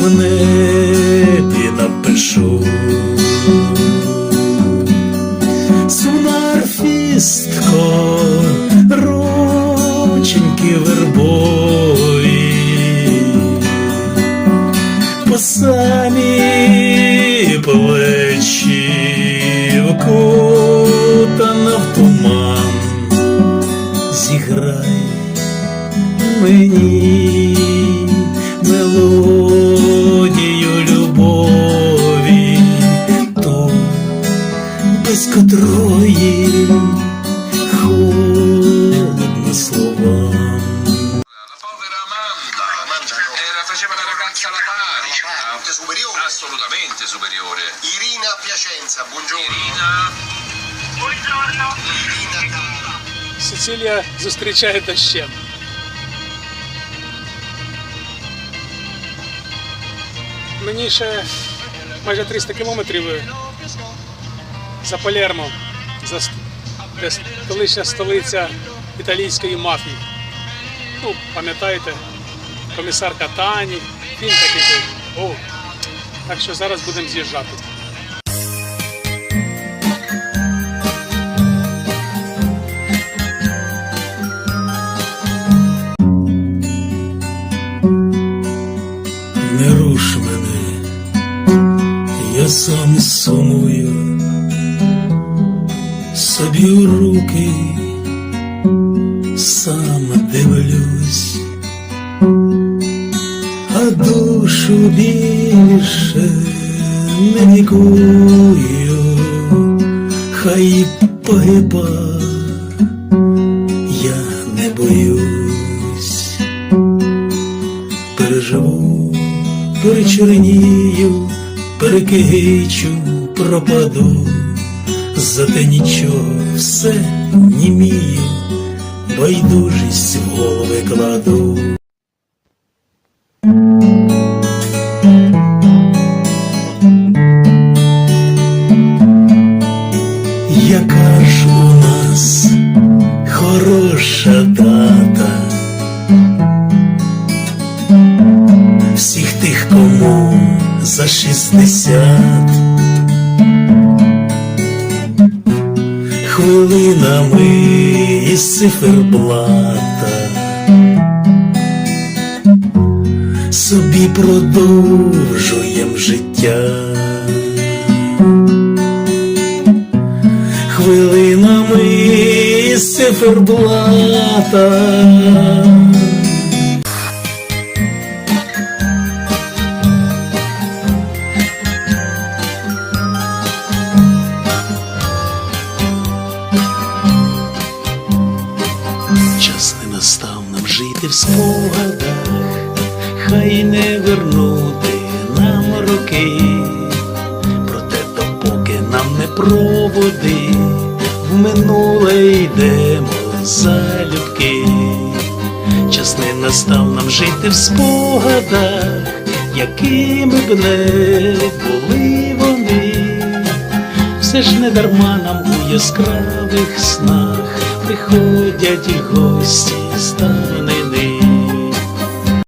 в небі напишу. Сумна арфістко, рученьки вербові, по самі плечі вкутана в туман, зіграй мені ragazza alla pari. Parte superiore. Assolutamente superiore. Irina Piacenza, buongiorno. Irina, Irina cara. Сицилія зустрічає дощем. Мені ще майже 300 кілометрів за Палермо, за колишня столиця італійської мафії. Ну, пам'ятаєте, комісар Катані, фільм такий був. О, так що зараз будемо з'їжджати. Не руш мене, я сам сумую, собі у руки сам дивлюсь, а душу більше не лікую, хай погиба, я не боюсь. Переживу, перечернію, перекигичу, пропаду, зате нічого все німію, байдужість в голови кладу. Яка ж нас хороша дата. всіх тих, кому за шістдесят. Хвилинами із циферблата собі продовжуєм життя. Хвилинами із циферблата Час не настав нам жити в спогадах, хай не вернути нам роки, проте допоки нам не проводи, в минуле йдемо залюбки. Час не настав нам жити в спогадах, якими б не були вони. Все ж не дарма нам у яскравих снах приходять гості старі